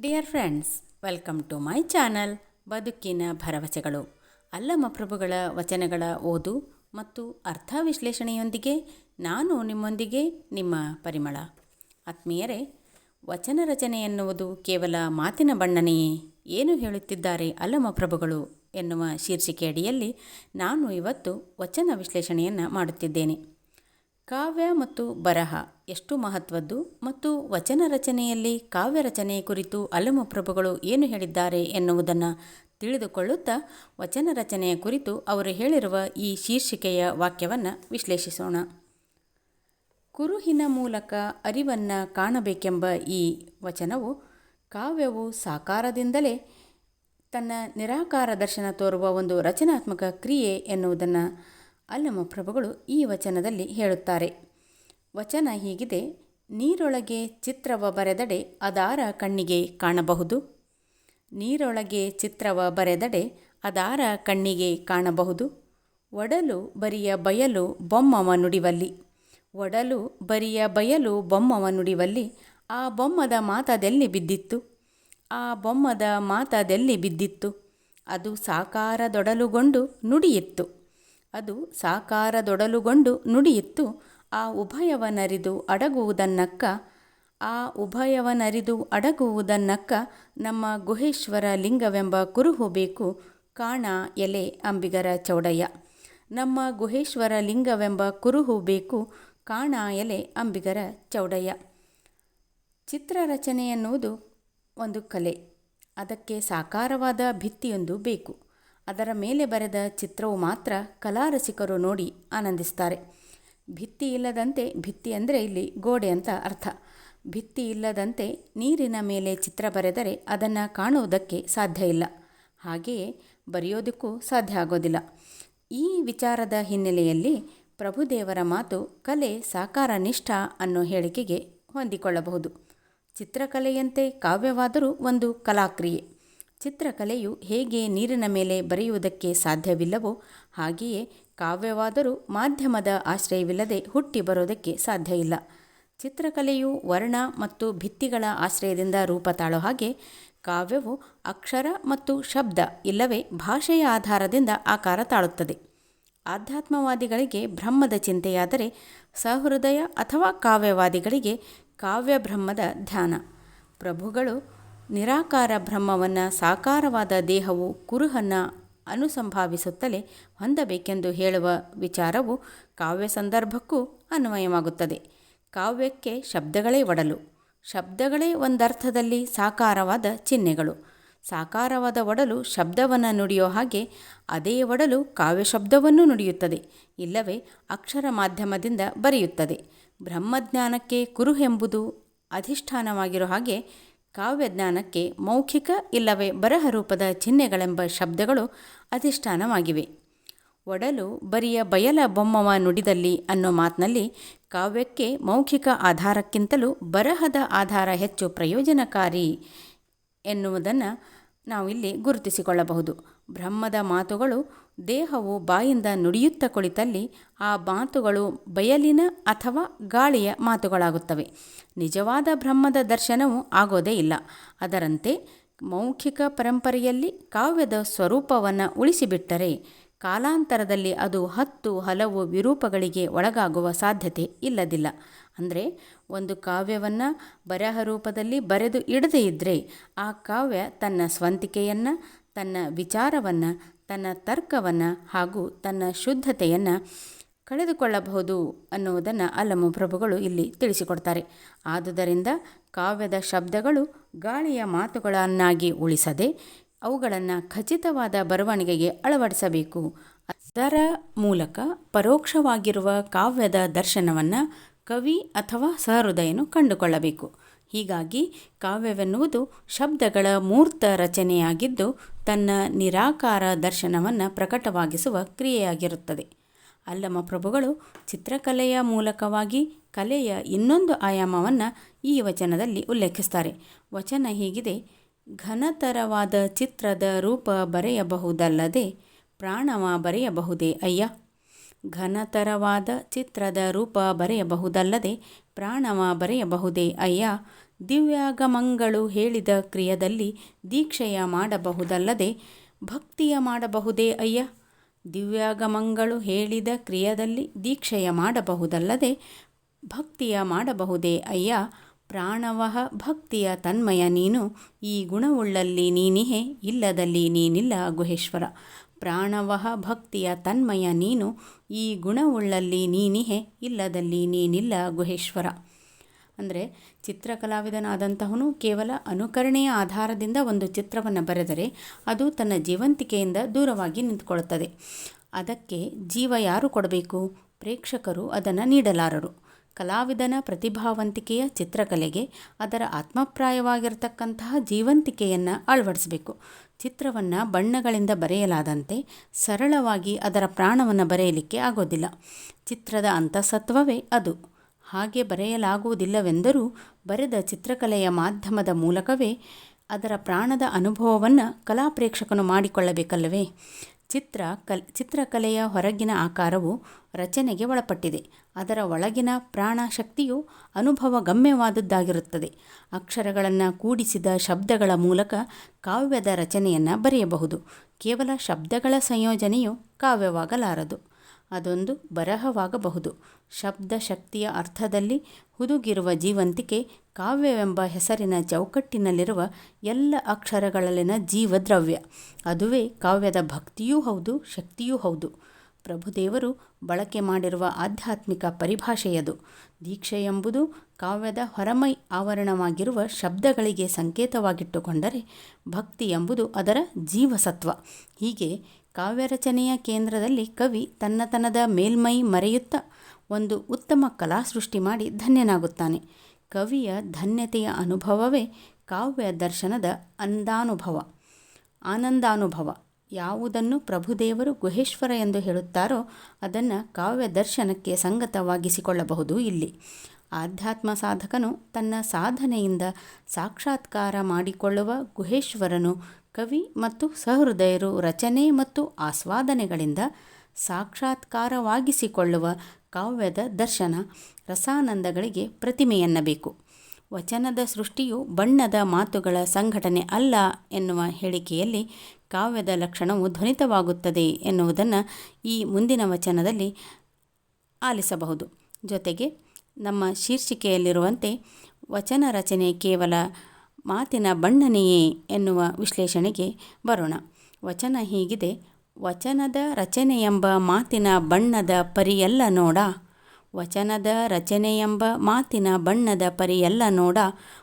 Dear friends welcome to my channel ಬದುಕಿನ ಭರವಸೆಗಳು. ಅಲ್ಲಮ ಪ್ರಭುಗಳ ವಚನಗಳ ಓದು ಮತ್ತು ಅರ್ಥ ವಿಶ್ಲೇಷಣೆಯೊಂದಿಗೆ ನಾನು ನಿಮ್ಮೊಂದಿಗೆ ನಿಮ್ಮ ಪರಿಮಳ. ಆತ್ಮೀಯರೇ, ವಚನ ರಚನೆ ಎನ್ನುವುದು ಕೇವಲ ಮಾತಿನ ಬಣ್ಣನೆಯೇ ಏನು ಹೇಳುತ್ತಿದ್ದಾರೆ ಅಲ್ಲಮ ಪ್ರಭುಗಳು ಎನ್ನುವ ಶೀರ್ಷಿಕೆ ಅಡಿಯಲ್ಲಿ ನಾನು ಇವತ್ತು ವಚನ ವಿಶ್ಲೇಷಣೆಯನ್ನು ಮಾಡುತ್ತಿದ್ದೇನೆ. ಕಾವ್ಯ ಮತ್ತು ಬರಹ ಎಷ್ಟು ಮಹತ್ವದ್ದು ಮತ್ತು ವಚನ ರಚನೆಯಲ್ಲಿ ಕಾವ್ಯ ರಚನೆ ಕುರಿತು ಅಲ್ಲಮ ಪ್ರಭುಗಳು ಏನು ಹೇಳಿದ್ದಾರೆ ಎನ್ನುವುದನ್ನು ತಿಳಿದುಕೊಳ್ಳುತ್ತಾ ವಚನ ರಚನೆಯ ಕುರಿತು ಅವರು ಹೇಳಿರುವ ಈ ಶೀರ್ಷಿಕೆಯ ವಾಕ್ಯವನ್ನು ವಿಶ್ಲೇಷಿಸೋಣ. ಕುರುಹಿನ ಮೂಲಕ ಅರಿವನ್ನು ಕಾಣಬೇಕೆಂಬ ಈ ವಚನವು ಕಾವ್ಯವು ಸಾಕಾರದಿಂದಲೇ ತನ್ನ ನಿರಾಕಾರ ದರ್ಶನ ತೋರುವ ಒಂದು ರಚನಾತ್ಮಕ ಕ್ರಿಯೆ ಎನ್ನುವುದನ್ನು ಅಲ್ಲಮ ಪ್ರಭುಗಳು ಈ ವಚನದಲ್ಲಿ ಹೇಳುತ್ತಾರೆ. ವಚನ ಹೀಗಿದೆ, ನೀರೊಳಗೆ ಚಿತ್ರವ ಬರೆದಡೆ ಅದಾರ ಕಣ್ಣಿಗೆ ಕಾಣಬಹುದು. ನೀರೊಳಗೆ ಚಿತ್ರವ ಬರೆದಡೆ ಅದಾರ ಕಣ್ಣಿಗೆ ಕಾಣಬಹುದು. ಒಡಲು ಬರಿಯ ಬಯಲು ಬೊಮ್ಮವ ನುಡಿವಲ್ಲಿ. ಒಡಲು ಬರಿಯ ಬಯಲು ಬೊಮ್ಮವ ನುಡಿವಲ್ಲಿ ಆ ಬೊಮ್ಮದ ಮಾತದೆಲ್ಲಿ ಬಿದ್ದಿತ್ತು? ಆ ಬೊಮ್ಮದ ಮಾತದೆಲ್ಲಿ ಬಿದ್ದಿತ್ತು? ಅದು ಸಾಕಾರದೊಡಲುಗೊಂಡು ನುಡಿಯಿತ್ತು. ಅದು ಸಾಕಾರದೊಡಲುಗೊಂಡು ನುಡಿಯಿತ್ತು. ಆ ಉಭಯವನರಿದು ಅಡಗುವುದನ್ನಕ್ಕ, ಆ ಉಭಯವನರಿದು ಅಡಗುವುದನ್ನಕ್ಕ ನಮ್ಮ ಗುಹೇಶ್ವರ ಲಿಂಗವೆಂಬ ಕುರುಹು ಬೇಕು. ಕಾಣ ಎಲೆ ಅಂಬಿಗರ ಚೌಡಯ್ಯ. ನಮ್ಮ ಗುಹೇಶ್ವರ ಲಿಂಗವೆಂಬ ಕುರುಹು ಬೇಕು. ಕಾಣ ಎಲೆ ಅಂಬಿಗರ ಚೌಡಯ್ಯ. ಚಿತ್ರರಚನೆ ಎನ್ನುವುದು ಒಂದು ಕಲೆ. ಅದಕ್ಕೆ ಸಾಕಾರವಾದ ಭಿತ್ತಿಯೊಂದು ಬೇಕು. ಅದರ ಮೇಲೆ ಬರೆದ ಚಿತ್ರವು ಮಾತ್ರ ಕಲಾರಸಿಕರು ನೋಡಿ ಆನಂದಿಸ್ತಾರೆ. ಭಿತ್ತಿ ಇಲ್ಲದಂತೆ ಭಿತ್ತಿ ಅಂದರೆ ಇಲ್ಲಿ ಗೋಡೆ ಅಂತ ಅರ್ಥ. ಭಿತ್ತಿ ಇಲ್ಲದಂತೆ ನೀರಿನ ಮೇಲೆ ಚಿತ್ರ ಬರೆದರೆ ಅದನ್ನು ಕಾಣುವುದಕ್ಕೆ ಸಾಧ್ಯ ಇಲ್ಲ. ಹಾಗೆಯೇ ಬರೆಯೋದಕ್ಕೂ ಸಾಧ್ಯ ಆಗೋದಿಲ್ಲ. ಈ ವಿಚಾರದ ಹಿನ್ನೆಲೆಯಲ್ಲಿ ಪ್ರಭುದೇವರ ಮಾತು ಕಲೆ ಸಾಕಾರ ನಿಷ್ಠ ಅನ್ನೋ ಹೇಳಿಕೆಗೆ ಹೊಂದಿಕೊಳ್ಳಬಹುದು. ಚಿತ್ರಕಲೆಯಂತೆ ಕಾವ್ಯವಾದರೂ ಒಂದು ಕಲಾಕ್ರಿಯೆ. ಚಿತ್ರಕಲೆಯು ಹೇಗೆ ನೀರಿನ ಮೇಲೆ ಬರೆಯುವುದಕ್ಕೆ ಸಾಧ್ಯವಿಲ್ಲವೋ ಹಾಗೆಯೇ ಕಾವ್ಯವಾದರೂ ಮಾಧ್ಯಮದ ಆಶ್ರಯವಿಲ್ಲದೆ ಹುಟ್ಟಿ ಬರೋದಕ್ಕೆ ಸಾಧ್ಯ ಇಲ್ಲ. ಚಿತ್ರಕಲೆಯು ವರ್ಣ ಮತ್ತು ಭಿತ್ತಿಗಳ ಆಶ್ರಯದಿಂದ ರೂಪ ತಾಳೋ ಹಾಗೆ ಕಾವ್ಯವು ಅಕ್ಷರ ಮತ್ತು ಶಬ್ದ ಇಲ್ಲವೇ ಭಾಷೆಯ ಆಧಾರದಿಂದ ಆಕಾರ ತಾಳುತ್ತದೆ. ಆಧ್ಯಾತ್ಮವಾದಿಗಳಿಗೆ ಬ್ರಹ್ಮದ ಚಿಂತೆಯಾದರೆ ಸಹೃದಯ ಅಥವಾ ಕಾವ್ಯವಾದಿಗಳಿಗೆ ಕಾವ್ಯ ಬ್ರಹ್ಮದ ಧ್ಯಾನ. ಪ್ರಭುಗಳು ನಿರಾಕಾರ ಬ್ರಹ್ಮವನ್ನು ಸಾಕಾರವಾದ ದೇಹವು ಕುರುಹನ್ನು ಅನುಸಂಭಾವಿಸುತ್ತಲೇ ಹೊಂದಬೇಕೆಂದು ಹೇಳುವ ವಿಚಾರವು ಕಾವ್ಯ ಸಂದರ್ಭಕ್ಕೂ ಅನ್ವಯವಾಗುತ್ತದೆ. ಕಾವ್ಯಕ್ಕೆ ಶಬ್ದಗಳೇ ಒಡಲು. ಶಬ್ದಗಳೇ ಒಂದರ್ಥದಲ್ಲಿ ಸಾಕಾರವಾದ ಚಿಹ್ನೆಗಳು. ಸಾಕಾರವಾದ ಒಡಲು ಶಬ್ದವನ್ನು ನುಡಿಯೋ ಹಾಗೆ ಅದೇ ಒಡಲು ಕಾವ್ಯ ಶಬ್ದವನ್ನು ನುಡಿಯುತ್ತದೆ. ಇಲ್ಲವೇ ಅಕ್ಷರ ಮಾಧ್ಯಮದಿಂದ ಬರೆಯುತ್ತದೆ. ಬ್ರಹ್ಮಜ್ಞಾನಕ್ಕೆ ಕುರುಹೆಂಬುದು ಅಧಿಷ್ಠಾನವಾಗಿರೋ ಹಾಗೆ ಕಾವ್ಯಜ್ಞಾನಕ್ಕೆ ಮೌಖಿಕ ಇಲ್ಲವೇ ಬರಹ ರೂಪದ ಚಿಹ್ನೆಗಳೆಂಬ ಶಬ್ದಗಳು ಅಧಿಷ್ಠಾನವಾಗಿವೆ. ಒಡಲು ಬರಿಯ ಬಯಲ ಬೊಮ್ಮವ ನುಡಿದಲ್ಲಿ ಅನ್ನೋ ಮಾತಿನಲ್ಲಿ ಕಾವ್ಯಕ್ಕೆ ಮೌಖಿಕ ಆಧಾರಕ್ಕಿಂತಲೂ ಬರಹದ ಆಧಾರ ಹೆಚ್ಚು ಪ್ರಯೋಜನಕಾರಿ ಎನ್ನುವುದನ್ನು ನಾವಿಲ್ಲಿ ಗುರುತಿಸಿಕೊಳ್ಳಬಹುದು. ಬ್ರಹ್ಮದ ಮಾತುಗಳು ದೇಹವು ಬಾಯಿಂದ ನುಡಿಯುತ್ತ ಕುಳಿತಲ್ಲಿ ಆ ಮಾತುಗಳು ಬಯಲಿನ ಅಥವಾ ಗಾಳಿಯ ಮಾತುಗಳಾಗುತ್ತವೆ. ನಿಜವಾದ ಬ್ರಹ್ಮದ ದರ್ಶನವು ಆಗೋದೇ ಇಲ್ಲ. ಅದರಂತೆ ಮೌಖಿಕ ಪರಂಪರೆಯಲ್ಲಿ ಕಾವ್ಯದ ಸ್ವರೂಪವನ್ನು ಉಳಿಸಿಬಿಟ್ಟರೆ ಕಾಲಾಂತರದಲ್ಲಿ ಅದು ಹತ್ತು ಹಲವು ವಿರೂಪಗಳಿಗೆ ಒಳಗಾಗುವ ಸಾಧ್ಯತೆ ಇಲ್ಲದಿಲ್ಲ. ಅಂದರೆ ಒಂದು ಕಾವ್ಯವನ್ನು ಬರಹ ರೂಪದಲ್ಲಿ ಬರೆದು ಇಡದೇ ಇದ್ದರೆ ಆ ಕಾವ್ಯ ತನ್ನ ಸ್ವಂತಿಕೆಯನ್ನು, ತನ್ನ ವಿಚಾರವನ್ನು ತನ್ನ ತರ್ಕವನ್ನು ಹಾಗೂ ತನ್ನ ಶುದ್ಧತೆಯನ್ನು ಕಳೆದುಕೊಳ್ಳಬಹುದು ಅನ್ನುವುದನ್ನು ಅಲ್ಲಮ ಪ್ರಭುಗಳು ಇಲ್ಲಿ ತಿಳಿಸಿಕೊಡ್ತಾರೆ. ಆದುದರಿಂದ ಕಾವ್ಯದ ಶಬ್ದಗಳು ಗಾಳಿಯ ಮಾತುಗಳನ್ನಾಗಿ ಉಳಿಸದೆ ಅವುಗಳನ್ನು ಖಚಿತವಾದ ಬರವಣಿಗೆಗೆ ಅಳವಡಿಸಬೇಕು. ಅದರ ಮೂಲಕ ಪರೋಕ್ಷವಾಗಿರುವ ಕಾವ್ಯದ ದರ್ಶನವನ್ನು ಕವಿ ಅಥವಾ ಸಹೃದಯನು ಕಂಡುಕೊಳ್ಳಬೇಕು. ಹೀಗಾಗಿ ಕಾವ್ಯವೆನ್ನುವುದು ಶಬ್ದಗಳ ಮೂರ್ತ ರಚನೆಯಾಗಿದ್ದು ತನ್ನ ನಿರಾಕಾರ ದರ್ಶನವನ್ನು ಪ್ರಕಟವಾಗಿಸುವ ಕ್ರಿಯೆಯಾಗಿರುತ್ತದೆ. ಅಲ್ಲಮ ಪ್ರಭುಗಳು ಚಿತ್ರಕಲೆಯ ಮೂಲಕವಾಗಿ ಕಲೆಯ ಇನ್ನೊಂದು ಆಯಾಮವನ್ನು ಈ ವಚನದಲ್ಲಿ ಉಲ್ಲೇಖಿಸ್ತಾರೆ. ವಚನ ಹೀಗಿದೆ, ಘನತರವಾದ ಚಿತ್ರದ ರೂಪ ಬರೆಯಬಹುದಲ್ಲದೆ ಪ್ರಾಣವ ಬರೆಯಬಹುದೇ ಅಯ್ಯ? ಘನತರವಾದ ಚಿತ್ರದ ರೂಪ ಬರೆಯಬಹುದಲ್ಲದೆ ಪ್ರಾಣವ ಬರೆಯಬಹುದೇ? ಅಯ್ಯ, ದಿವ್ಯಾಗಮಂಗಳು ಹೇಳಿದ ಕ್ರಿಯದಲ್ಲಿ ದೀಕ್ಷೆಯ ಮಾಡಬಹುದಲ್ಲದೆ ಭಕ್ತಿಯ ಮಾಡಬಹುದೇ ಅಯ್ಯ? ದಿವ್ಯಾಗಮಂಗಳು ಹೇಳಿದ ಕ್ರಿಯದಲ್ಲಿ ದೀಕ್ಷೆಯ ಮಾಡಬಹುದಲ್ಲದೆ ಭಕ್ತಿಯ ಮಾಡಬಹುದೇ ಅಯ್ಯ? ಪ್ರಾಣವಹ ಭಕ್ತಿಯ ತನ್ಮಯ ನೀನು, ಈ ಗುಣವುಳ್ಳಲ್ಲಿ ನೀನಿಹೆ, ಇಲ್ಲದಲ್ಲಿ ನೀನಿಲ್ಲ ಗುಹೇಶ್ವರ. ಪ್ರಾಣವಹ ಭಕ್ತಿಯ ತನ್ಮಯ ನೀನು, ಈ ಗುಣವುಳ್ಳಲ್ಲಿ ನೀನಿಹೆ, ಇಲ್ಲದಲ್ಲಿ ನೀನಿಲ್ಲ ಗುಹೇಶ್ವರ. ಅಂದರೆ ಚಿತ್ರಕಲಾವಿದನಾದಂತಹವನು ಕೇವಲ ಅನುಕರಣೆಯ ಆಧಾರದಿಂದ ಒಂದು ಚಿತ್ರವನ್ನು ಬರೆದರೆ ಅದು ತನ್ನ ಜೀವಂತಿಕೆಯಿಂದ ದೂರವಾಗಿ ನಿಂತುಕೊಳ್ಳುತ್ತದೆ. ಅದಕ್ಕೆ ಜೀವ ಯಾರು ಕೊಡಬೇಕು? ಪ್ರೇಕ್ಷಕರು ಅದನ್ನು ನೀಡಲಾರರು. ಕಲಾವಿದನ ಪ್ರತಿಭಾವಂತಿಕೆಯ ಚಿತ್ರಕಲೆಗೆ ಅದರ ಆತ್ಮಪ್ರಾಯವಾಗಿರತಕ್ಕಂತಹ ಜೀವಂತಿಕೆಯನ್ನು ಅಳವಡಿಸಬೇಕು. ಚಿತ್ರವನ್ನು ಬಣ್ಣಗಳಿಂದ ಬರೆಯಲಾದಂತೆ ಸರಳವಾಗಿ ಅದರ ಪ್ರಾಣವನ್ನು ಬರೆಯಲಿಕ್ಕೆ ಆಗೋದಿಲ್ಲ. ಚಿತ್ರದ ಅಂತಸತ್ವವೇ ಅದು. ಹಾಗೆ ಬರೆಯಲಾಗುವುದಿಲ್ಲವೆಂದರೂ ಬರೆದ ಚಿತ್ರಕಲೆಯ ಮಾಧ್ಯಮದ ಮೂಲಕವೇ ಅದರ ಪ್ರಾಣದ ಅನುಭವವನ್ನು ಕಲಾಪ್ರೇಕ್ಷಕನು ಮಾಡಿಕೊಳ್ಳಬೇಕಲ್ಲವೇ? ಚಿತ್ರ ಕಲ್ ಚಿತ್ರಕಲೆಯ ಹೊರಗಿನ ಆಕಾರವು ರಚನೆಗೆ ಒಳಪಟ್ಟಿದೆ. ಅದರ ಒಳಗಿನ ಪ್ರಾಣಶಕ್ತಿಯು ಅನುಭವ ಗಮ್ಯವಾದದ್ದಾಗಿರುತ್ತದೆ ಅಕ್ಷರಗಳನ್ನು ಕೂಡಿಸಿದ ಶಬ್ದಗಳ ಮೂಲಕ ಕಾವ್ಯದ ರಚನೆಯನ್ನು ಬರೆಯಬಹುದು. ಕೇವಲ ಶಬ್ದಗಳ ಸಂಯೋಜನೆಯು ಕಾವ್ಯವಾಗಲಾರದು. ಅದೊಂದು ಬರಹವಾಗಬಹುದು. ಶಬ್ದ ಶಕ್ತಿಯ ಅರ್ಥದಲ್ಲಿ ಹುದುಗಿರುವ ಜೀವಂತಿಕೆ ಕಾವ್ಯವೆಂಬ ಹೆಸರಿನ ಚೌಕಟ್ಟಿನಲ್ಲಿರುವ ಎಲ್ಲ ಅಕ್ಷರಗಳಲ್ಲಿನ ಜೀವದ್ರವ್ಯ. ಅದುವೇ ಕಾವ್ಯದ ಭಕ್ತಿಯೂ ಹೌದು, ಶಕ್ತಿಯೂ ಹೌದು. ಪ್ರಭುದೇವರು ಬಳಕೆ ಮಾಡಿರುವ ಆಧ್ಯಾತ್ಮಿಕ ಪರಿಭಾಷೆಯದು. ದೀಕ್ಷೆ ಎಂಬುದು ಕಾವ್ಯದ ಹೊರಮೈ ಆವರಣವಾಗಿರುವ ಶಬ್ದಗಳಿಗೆ ಸಂಕೇತವಾಗಿಟ್ಟುಕೊಂಡರೆ ಭಕ್ತಿ ಎಂಬುದು ಅದರ ಜೀವಸತ್ವ. ಹೀಗೆ ಕಾವ್ಯರಚನೆಯ ಕೇಂದ್ರದಲ್ಲಿ ಕವಿ ತನ್ನತನದ ಮೇಲ್ಮೈ ಮರೆಯುತ್ತಾ ಒಂದು ಉತ್ತಮ ಕಲಾ ಸೃಷ್ಟಿ ಮಾಡಿ ಧನ್ಯನಾಗುತ್ತಾನೆ. ಕವಿಯ ಧನ್ಯತೆಯ ಅನುಭವವೇ ಕಾವ್ಯ ದರ್ಶನದ ಅಂದಾನುಭವ, ಆನಂದಾನುಭವ. ಯಾವುದನ್ನು ಪ್ರಭುದೇವರು ಗುಹೇಶ್ವರ ಎಂದು ಹೇಳುತ್ತಾರೋ ಅದನ್ನು ಕಾವ್ಯ ದರ್ಶನಕ್ಕೆ ಸಂಗತವಾಗಿಸಿಕೊಳ್ಳಬಹುದು ಇಲ್ಲಿ. ಆಧ್ಯಾತ್ಮ ಸಾಧಕನು ತನ್ನ ಸಾಧನೆಯಿಂದ ಸಾಕ್ಷಾತ್ಕಾರ ಮಾಡಿಕೊಳ್ಳುವ ಗುಹೇಶ್ವರನು ಕವಿ ಮತ್ತು ಸಹೃದಯರು ರಚನೆ ಮತ್ತು ಆಸ್ವಾದನೆಗಳಿಂದ ಸಾಕ್ಷಾತ್ಕಾರವಾಗಿಸಿಕೊಳ್ಳುವ ಕಾವ್ಯದ ದರ್ಶನ ರಸಾನಂದಗಳಿಗೆ ಪ್ರತಿಮೆಯನ್ನಬೇಕು. ವಚನದ ಸೃಷ್ಟಿಯು ಬಣ್ಣದ ಮಾತುಗಳ ಸಂಘಟನೆ ಅಲ್ಲ ಎನ್ನುವ ಹೇಳಿಕೆಯಲ್ಲಿ ಕಾವ್ಯದ ಲಕ್ಷಣವು ಧ್ವನಿತವಾಗುತ್ತದೆ ಎನ್ನುವುದನ್ನು ಈ ಮುಂದಿನ ವಚನದಲ್ಲಿ ಆಲಿಸಬಹುದು. ಜೊತೆಗೆ ನಮ್ಮ ಶೀರ್ಷಿಕೆಯಲ್ಲಿರುವಂತೆ ವಚನ ರಚನೆ ಕೇವಲ ಮಾತಿನ ಬಣ್ಣನೆಯೇ ಎನ್ನುವ ವಿಶ್ಲೇಷಣೆಗೆ ಬರೋಣ. ವಚನ ಹೀಗಿದೆ, ವಚನದ ರಚನೆ ಎಂಬ ಮಾತಿನ ಬಣ್ಣದ ಪರಿಯಲ್ಲ ನೋಡ. ವಚನದ ರಚನೆ ಎಂಬ ಮಾತಿನ ಬಣ್ಣದ ಪರಿಯಲ್ಲ ನೋಡ.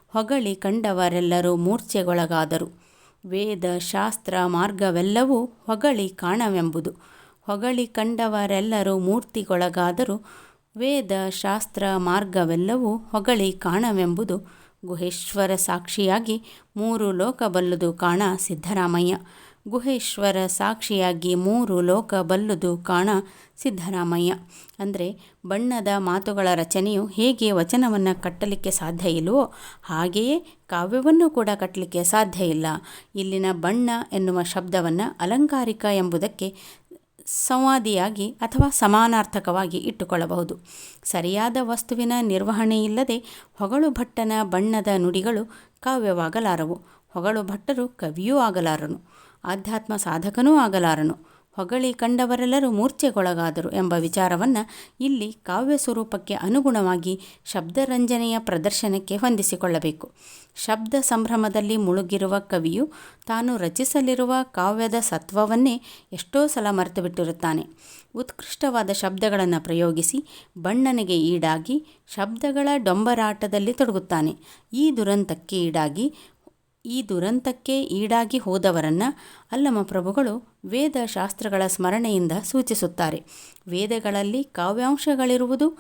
ಹೊಗಳಿ ಕಂಡವರೆಲ್ಲರೂ ಮೂರ್ಛೆಗೊಳಗಾದರು. ವೇದ ಶಾಸ್ತ್ರ ಮಾರ್ಗವೆಲ್ಲವೂ ಹೊಗಳಿ ಕಾಣವೆಂಬುದು. ಹೊಗಳಿ ಕಂಡವರೆಲ್ಲರೂ ಮೂರ್ತಿಗೊಳಗಾದರೂ ವೇದ ಶಾಸ್ತ್ರ ಮಾರ್ಗವೆಲ್ಲವೂ ಹೊಗಳಿ ಕಾಣವೆಂಬುದು. ಗುಹೇಶ್ವರ ಸಾಕ್ಷಿಯಾಗಿ ಮೂರು ಲೋಕ ಬಲ್ಲುದು ಕಾಣ ಸಿದ್ದರಾಮಯ್ಯ. ಗುಹೇಶ್ವರ ಸಾಕ್ಷಿಯಾಗಿ ಮೂರು ಲೋಕ ಬಲ್ಲುದು ಕಾಣ ಸಿದ್ದರಾಮಯ್ಯ. ಅಂದರೆ ಬಣ್ಣದ ಮಾತುಗಳ ರಚನೆಯು ಹೇಗೆ ವಚನವನ್ನು ಕಟ್ಟಲಿಕ್ಕೆ ಸಾಧ್ಯ ಇಲ್ಲವೋ ಹಾಗೆಯೇ ಕಾವ್ಯವನ್ನು ಕೂಡ ಕಟ್ಟಲಿಕ್ಕೆ ಸಾಧ್ಯ ಇಲ್ಲ. ಇಲ್ಲಿನ ಬಣ್ಣ ಎನ್ನುವ ಶಬ್ದವನ್ನು ಅಲಂಕಾರಿಕ ಎಂಬುದಕ್ಕೆ ಸಂವಾದಿಯಾಗಿ ಅಥವಾ ಸಮಾನಾರ್ಥಕವಾಗಿ ಇಟ್ಟುಕೊಳ್ಳಬಹುದು. ಸರಿಯಾದ ವಸ್ತುವಿನ ನಿರ್ವಹಣೆ ಇಲ್ಲದೆ ಹೊಗಳು ಭಟ್ಟನ ಬಣ್ಣದ ನುಡಿಗಳು ಕಾವ್ಯವಾಗಲಾರವು. ಹೊಗಳು ಭಟ್ಟರು ಕವಿಯೂ ಆಗಲಾರನು. ಆಧ್ಯಾತ್ಮ ಸಾಧಕನೂ ಆಗಲಾರನು. ಹೊಗಳಿ ಕಂಡವರೆಲ್ಲರೂ ಮೂರ್ಛೆಗೊಳಗಾದರು ಎಂಬ ವಿಚಾರವನ್ನು ಇಲ್ಲಿ ಕಾವ್ಯ ಸ್ವರೂಪಕ್ಕೆ ಅನುಗುಣವಾಗಿ ಶಬ್ದರಂಜನೆಯ ಪ್ರದರ್ಶನಕ್ಕೆ ಹೊಂದಿಸಿಕೊಳ್ಳಬೇಕು. ಶಬ್ದ ಸಂಭ್ರಮದಲ್ಲಿ ಮುಳುಗಿರುವ ಕವಿಯು ತಾನು ರಚಿಸಲಿರುವ ಕಾವ್ಯದ ಸತ್ವವನ್ನೇ ಎಷ್ಟೋ ಸಲ ಮರೆತುಬಿಟ್ಟಿರುತ್ತಾನೆ. ಉತ್ಕೃಷ್ಟವಾದ ಶಬ್ದಗಳನ್ನು ಪ್ರಯೋಗಿಸಿ ಬಣ್ಣನೆಗೆ ಈಡಾಗಿ ಶಬ್ದಗಳ ಡೊಂಬರಾಟದಲ್ಲಿ ತೊಡಗುತ್ತಾನೆ. ಈ ದುರಂತಕ್ಕೆ ಈಡಾಗಿ ಈ ದುರಂತಕ್ಕೆ ಈಡಾಗಿ ಹೋದವರನ್ನು ಅಲ್ಲಮ ಪ್ರಭುಗಳು ವೇದ ಶಾಸ್ತ್ರಗಳ ಸ್ಮರಣೆಯಿಂದ ಸೂಚಿಸುತ್ತಾರೆ. ವೇದಗಳಲ್ಲಿ ಕಾವ್ಯಾಂಶಗಳಿರುವುದು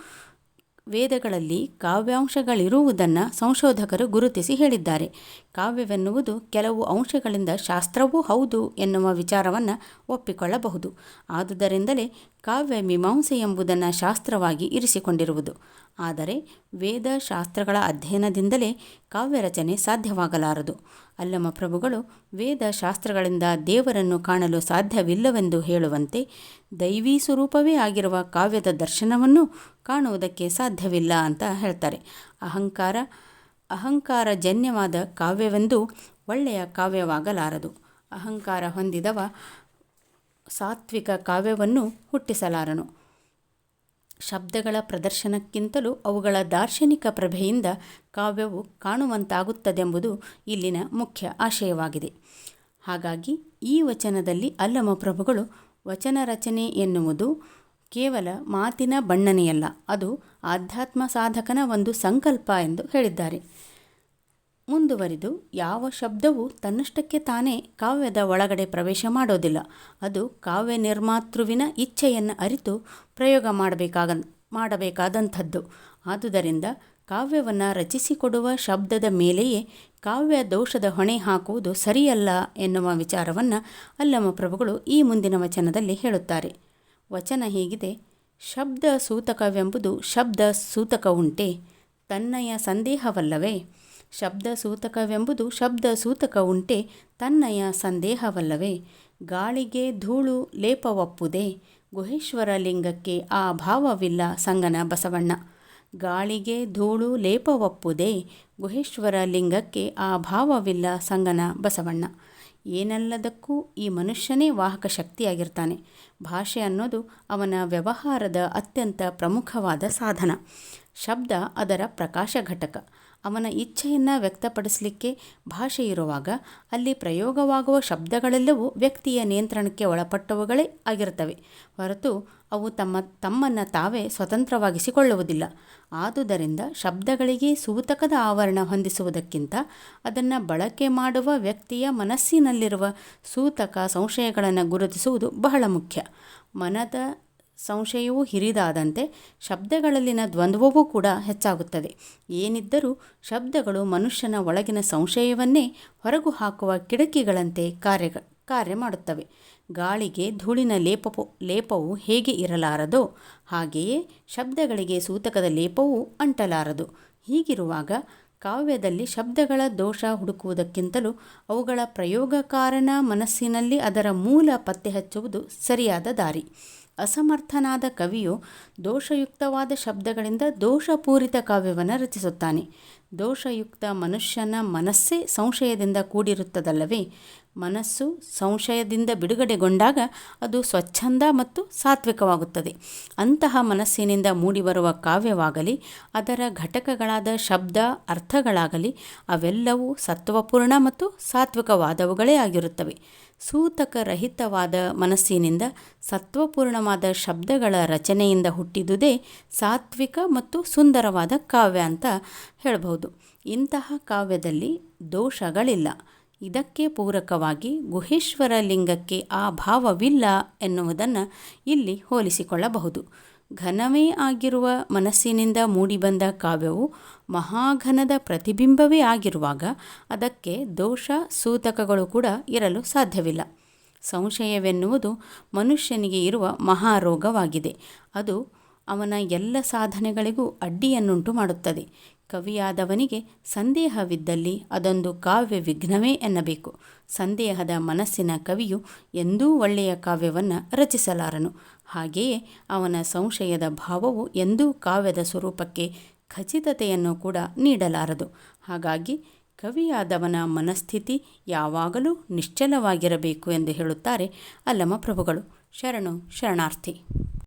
ವೇದಗಳಲ್ಲಿ ಕಾವ್ಯಾಂಶಗಳಿರುವುದನ್ನು ಸಂಶೋಧಕರು ಗುರುತಿಸಿ ಹೇಳಿದ್ದಾರೆ. ಕಾವ್ಯವೆನ್ನುವುದು ಕೆಲವು ಅಂಶಗಳಿಂದ ಶಾಸ್ತ್ರವೂ ಹೌದು ಎನ್ನುವ ವಿಚಾರವನ್ನು ಒಪ್ಪಿಕೊಳ್ಳಬಹುದು. ಆದುದರಿಂದಲೇ ಕಾವ್ಯ ಮೀಮಾಂಸೆ ಎಂಬುದನ್ನು ಶಾಸ್ತ್ರವಾಗಿ ಇರಿಸಿಕೊಂಡಿರುವುದು. ಆದರೆ ವೇದ ಶಾಸ್ತ್ರಗಳ ಅಧ್ಯಯನದಿಂದಲೇ ಕಾವ್ಯ ರಚನೆ ಸಾಧ್ಯವಾಗಲಾರದು. ಅಲ್ಲಮ ಪ್ರಭುಗಳು ವೇದ ಶಾಸ್ತ್ರಗಳಿಂದ ದೇವರನ್ನು ಕಾಣಲು ಸಾಧ್ಯವಿಲ್ಲವೆಂದು ಹೇಳುವಂತೆ ದೈವೀ ಸ್ವರೂಪವೇ ಆಗಿರುವ ಕಾವ್ಯದ ದರ್ಶನವನ್ನು ಕಾಣುವುದಕ್ಕೆ ಸಾಧ್ಯವಿಲ್ಲ ಅಂತ ಹೇಳ್ತಾರೆ. ಅಹಂಕಾರ ಅಹಂಕಾರ ಜನ್ಯವಾದ ಕಾವ್ಯವೆಂದು ಒಳ್ಳೆಯ ಕಾವ್ಯವಾಗಲಾರದು. ಅಹಂಕಾರ ಹೊಂದಿದವ ಸಾತ್ವಿಕ ಕಾವ್ಯವನ್ನು ಹುಟ್ಟಿಸಲಾರನು. ಶಬ್ದಗಳ ಪ್ರದರ್ಶನಕ್ಕಿಂತಲೂ ಅವುಗಳ ದಾರ್ಶನಿಕ ಪ್ರಭೆಯಿಂದ ಕಾವ್ಯವು ಕಾಣುವಂತಾಗುತ್ತದೆಂಬುದು ಇಲ್ಲಿನ ಮುಖ್ಯ ಆಶಯವಾಗಿದೆ. ಹಾಗಾಗಿ ಈ ವಚನದಲ್ಲಿ ಅಲ್ಲಮ ಪ್ರಭುಗಳು ವಚನ ರಚನೆ ಎನ್ನುವುದು ಕೇವಲ ಮಾತಿನ ಬಣ್ಣನೆಯಲ್ಲ, ಅದು ಆಧ್ಯಾತ್ಮ ಸಾಧಕನ ಒಂದು ಸಂಕಲ್ಪ ಎಂದು ಹೇಳಿದ್ದಾರೆ. ಮುಂದುವರಿದು, ಯಾವ ಶಬ್ದವು ತನ್ನಷ್ಟಕ್ಕೆ ತಾನೇ ಕಾವ್ಯದ ಒಳಗಡೆ ಪ್ರವೇಶ ಮಾಡೋದಿಲ್ಲ. ಅದು ಕಾವ್ಯ ನಿರ್ಮಾತೃವಿನ ಇಚ್ಛೆಯನ್ನು ಅರಿತು ಪ್ರಯೋಗ ಮಾಡಬೇಕಾಗ, ಮಾಡಬೇಕಾದಂಥದ್ದು. ಆದುದರಿಂದ ಕಾವ್ಯವನ್ನು ರಚಿಸಿಕೊಡುವ ಶಬ್ದದ ಮೇಲೆಯೇ ಕಾವ್ಯ ದೋಷದ ಹೊಣೆ ಹಾಕುವುದು ಸರಿಯಲ್ಲ ಎನ್ನುವ ವಿಚಾರವನ್ನು ಅಲ್ಲಮ ಪ್ರಭುಗಳು ಈ ಮುಂದಿನ ವಚನದಲ್ಲಿ ಹೇಳುತ್ತಾರೆ. ವಚನ ಹೀಗಿದೆ ಶಬ್ದ ಸೂತಕವೆಂಬುದು ಶಬ್ದ ಸೂತಕ ಉಂಟೆ ತನ್ನಯ ಸಂದೇಹವಲ್ಲವೇ? ಶಬ್ದ ಸೂತಕವೆಂಬುದು ಶಬ್ದ ಸೂತಕ ಉಂಟೆ ತನ್ನಯ ಸಂದೇಹವಲ್ಲವೇ? ಗಾಳಿಗೆ ಧೂಳು ಲೇಪವಪ್ಪುದೆ ಗುಹೇಶ್ವರ ಲಿಂಗಕ್ಕೆ ಆ ಭಾವವಿಲ್ಲ ಸಂಗನ ಬಸವಣ್ಣ. ಗಾಳಿಗೆ ಧೂಳು ಲೇಪವಪ್ಪುದೆ ಗುಹೇಶ್ವರ ಲಿಂಗಕ್ಕೆ ಆ ಭಾವವಿಲ್ಲ ಸಂಗನ ಬಸವಣ್ಣ. ಏನೆಲ್ಲದಕ್ಕೂ ಈ ಮನುಷ್ಯನೇ ವಾಹಕ ಶಕ್ತಿಯಾಗಿರ್ತಾನೆ. ಭಾಷೆ ಅನ್ನೋದು ಅವನ ವ್ಯವಹಾರದ ಅತ್ಯಂತ ಪ್ರಮುಖವಾದ ಸಾಧನ. ಶಬ್ದ ಅದರ ಪ್ರಕಾಶ ಘಟಕ. ಅವನ ಇಚ್ಛೆಯನ್ನು ವ್ಯಕ್ತಪಡಿಸಲಿಕ್ಕೆ ಭಾಷೆ ಇರುವಾಗ ಅಲ್ಲಿ ಪ್ರಯೋಗವಾಗುವ ಶಬ್ದಗಳೆಲ್ಲವೂ ವ್ಯಕ್ತಿಯ ನಿಯಂತ್ರಣಕ್ಕೆ ಒಳಪಟ್ಟವುಗಳೇ ಆಗಿರ್ತವೆ ಹೊರತು ಅವು ತಮ್ಮ, ತಮ್ಮನ್ನು ತಾವೇ ಸ್ವತಂತ್ರವಾಗಿಸಿಕೊಳ್ಳುವುದಿಲ್ಲ. ಆದುದರಿಂದ ಶಬ್ದಗಳಿಗೆ ಸೂತಕದ ಆವರಣ ಹೊಂದಿಸುವುದಕ್ಕಿಂತ ಅದನ್ನು ಬಳಕೆ ಮಾಡುವ ವ್ಯಕ್ತಿಯ ಮನಸ್ಸಿನಲ್ಲಿರುವ ಸೂತಕ ಸಂಶಯಗಳನ್ನು ಗುರುತಿಸುವುದು ಬಹಳ ಮುಖ್ಯ. ಮನದ ಸಂಶಯವೂ ಹಿರಿದಾದಂತೆ ಶಬ್ದಗಳಲ್ಲಿನ ದ್ವಂದ್ವವೂ ಕೂಡ ಹೆಚ್ಚಾಗುತ್ತದೆ. ಏನಿದ್ದರೂ ಶಬ್ದಗಳು ಮನುಷ್ಯನ ಒಳಗಿನ ಸಂಶಯವನ್ನೇ ಹೊರಗು ಹಾಕುವ ಕಿಡಕಿಗಳಂತೆ ಕಾರ್ಯ ಕಾರ್ಯ ಮಾಡುತ್ತವೆ. ಗಾಳಿಗೆ ಧೂಳಿನ ಲೇಪವು ಲೇಪವು ಹೇಗೆ ಇರಲಾರದೋ ಹಾಗೆಯೇ ಶಬ್ದಗಳಿಗೆ ಸೂತಕದ ಲೇಪವು ಅಂಟಲಾರದು. ಹೀಗಿರುವಾಗ ಕಾವ್ಯದಲ್ಲಿ ಶಬ್ದಗಳ ದೋಷ ಹುಡುಕುವುದಕ್ಕಿಂತಲೂ ಅವುಗಳ ಪ್ರಯೋಗಕಾರನ ಮನಸ್ಸಿನಲ್ಲಿ ಅದರ ಮೂಲ ಪತ್ತೆ ಹಚ್ಚುವುದು ಸರಿಯಾದ ದಾರಿ. ಅಸಮರ್ಥನಾದ ಕವಿಯು ದೋಷಯುಕ್ತವಾದ ಶಬ್ದಗಳಿಂದ ದೋಷಪೂರಿತ ಕಾವ್ಯವನ್ನು ರಚಿಸುತ್ತಾನೆ. ದೋಷಯುಕ್ತ ಮನುಷ್ಯನ ಮನಸ್ಸೇ ಸಂಶಯದಿಂದ ಕೂಡಿರುತ್ತದಲ್ಲವೇ? ಮನಸ್ಸು ಸಂಶಯದಿಂದ ಬಿಡುಗಡೆಗೊಂಡಾಗ ಅದು ಸ್ವಚ್ಛಂದ ಮತ್ತು ಸಾತ್ವಿಕವಾಗುತ್ತದೆ. ಅಂತಹ ಮನಸ್ಸಿನಿಂದ ಮೂಡಿಬರುವ ಕಾವ್ಯವಾಗಲಿ, ಅದರ ಘಟಕಗಳಾದ ಶಬ್ದ, ಅರ್ಥಗಳಾಗಲಿ, ಅವೆಲ್ಲವೂ ಸತ್ವಪೂರ್ಣ ಮತ್ತು ಸಾತ್ವಿಕವಾದವುಗಳೇ ಆಗಿರುತ್ತವೆ. ಸೂತಕರಹಿತವಾದ ಮನಸ್ಸಿನಿಂದ ಸತ್ವಪೂರ್ಣವಾದ ಶಬ್ದಗಳ ರಚನೆಯಿಂದ ಹುಟ್ಟಿದುದೇ ಸಾತ್ವಿಕ ಮತ್ತು ಸುಂದರವಾದ ಕಾವ್ಯ ಅಂತ ಹೇಳಬಹುದು. ಇಂತಹ ಕಾವ್ಯದಲ್ಲಿ ದೋಷಗಳಿಲ್ಲ. ಇದಕ್ಕೆ ಪೂರಕವಾಗಿ ಗುಹೇಶ್ವರ ಲಿಂಗಕ್ಕೆ ಆ ಭಾವವಿಲ್ಲ ಎನ್ನುವುದನ್ನು ಇಲ್ಲಿ ಹೋಲಿಸಿಕೊಳ್ಳಬಹುದು. ಘನವೇ ಆಗಿರುವ ಮನಸ್ಸಿನಿಂದ ಮೂಡಿಬಂದ ಕಾವ್ಯವು ಮಹಾಘನದ ಪ್ರತಿಬಿಂಬವೇ ಆಗಿರುವಾಗ ಅದಕ್ಕೆ ದೋಷ ಸೂತಕಗಳು ಕೂಡ ಇರಲು ಸಾಧ್ಯವಿಲ್ಲ. ಸಂಶಯವೆನ್ನುವುದು ಮನುಷ್ಯನಿಗೆ ಇರುವ ಮಹಾರೋಗವಾಗಿದೆ. ಅದು ಅವನ ಎಲ್ಲ ಸಾಧನೆಗಳಿಗೂ ಅಡ್ಡಿಯನ್ನುಂಟು ಮಾಡುತ್ತದೆ. ಕವಿಯಾದವನಿಗೆ ಸಂದೇಹವಿದ್ದಲ್ಲಿ ಅದೊಂದು ಕಾವ್ಯ ವಿಘ್ನವೇ ಎನ್ನಬೇಕು. ಸಂದೇಹದ ಮನಸ್ಸಿನ ಕವಿಯು ಎಂದೂ ಒಳ್ಳೆಯ ಕಾವ್ಯವನ್ನು ರಚಿಸಲಾರನು. ಹಾಗೆಯೇ ಅವನ ಸಂಶಯದ ಭಾವವು ಎಂದೂ ಕಾವ್ಯದ ಸ್ವರೂಪಕ್ಕೆ ಖಚಿತತೆಯನ್ನು ಕೂಡ ನೀಡಲಾರದು. ಹಾಗಾಗಿ ಕವಿಯಾದವನ ಮನಸ್ಥಿತಿ ಯಾವಾಗಲೂ ನಿಶ್ಚಲವಾಗಿರಬೇಕು ಎಂದು ಹೇಳುತ್ತಾರೆ ಅಲ್ಲಮ ಪ್ರಭುಗಳು. ಶರಣು ಶರಣಾರ್ಥಿ.